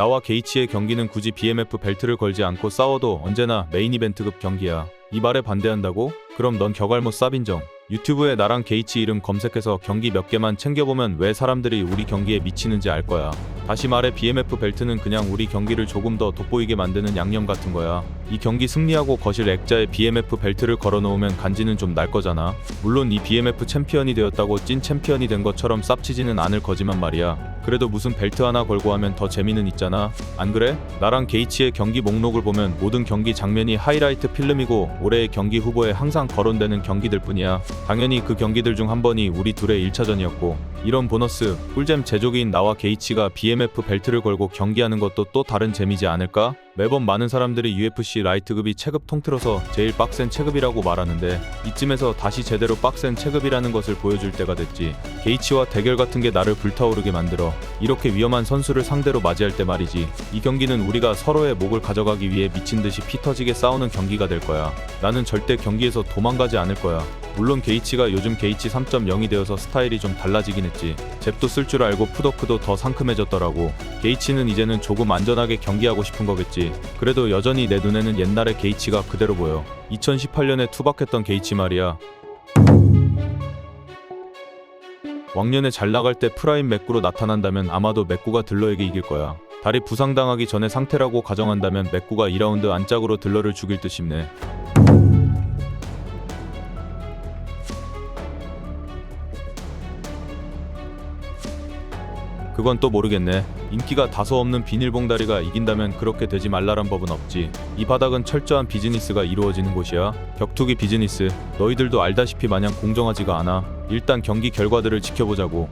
나와 게이치의 경기는 굳이 BMF 벨트를 걸지 않고 싸워도 언제나 메인 이벤트급 경기야. 이 말에 반대한다고? 그럼 넌 격알못 쌉인정. 유튜브에 나랑 게이치 이름 검색해서 경기 몇 개만 챙겨보면 왜 사람들이 우리 경기에 미치는지 알 거야. 다시 말해 BMF 벨트는 그냥 우리 경기를 조금 더 돋보이게 만드는 양념 같은 거야. 이 경기 승리하고 거실 액자에 BMF 벨트를 걸어놓으면 간지는 좀 날 거잖아. 물론 이 BMF 챔피언이 되었다고 찐 챔피언이 된 것처럼 쌉치지는 않을 거지만 말이야. 그래도 무슨 벨트 하나 걸고 하면 더 재미는 있잖아. 안 그래? 나랑 게이치의 경기 목록을 보면 모든 경기 장면이 하이라이트 필름이고 올해의 경기 후보에 항상 거론되는 경기들 뿐이야. 당연히 그 경기들 중 한 번이 우리 둘의 1차전이었고 이런 보너스 꿀잼 제조기인 나와 게이치가 BMF 벨트를 걸고 경기하는 것도 또 다른 재미지 않을까? 매번 많은 사람들이 UFC 라이트급이 체급 통틀어서 제일 빡센 체급이라고 말하는데 이쯤에서 다시 제대로 빡센 체급이라는 것을 보여줄 때가 됐지. 게이치와 대결 같은 게 나를 불타오르게 만들어 이렇게 위험한 선수를 상대로 맞이할 때 말이지. 이 경기는 우리가 서로의 목을 가져가기 위해 미친 듯이 피 터지게 싸우는 경기가 될 거야. 나는 절대 경기에서 도망가지 않을 거야. 물론 게이치가 요즘 게이치 3.0이 되어서 스타일이 좀 달라지긴 했지. 잽도 쓸 줄 알고 푸더크도 더 상큼해졌더라고. 게이치는 이제는 조금 안전하게 경기하고 싶은 거겠지. 그래도 여전히 내 눈에는 옛날의 게이치가 그대로 보여. 2018년에 투박했던 게이치 말이야. 왕년에 잘 나갈 때 프라임 맥구로 나타난다면 아마도 맥구가 들러에게 이길 거야. 다리 부상당하기 전에 상태라고 가정한다면 맥구가 2라운드 안짝으로 들러를 죽일 듯 싶네. 그건 또 모르겠네. 인기가 다소 없는 비닐봉다리가 이긴다면 그렇게 되지 말라란 법은 없지. 이 바닥은 철저한 비즈니스가 이루어지는 곳이야. 격투기 비즈니스. 너희들도 알다시피 마냥 공정하지가 않아. 일단 경기 결과들을 지켜보자고.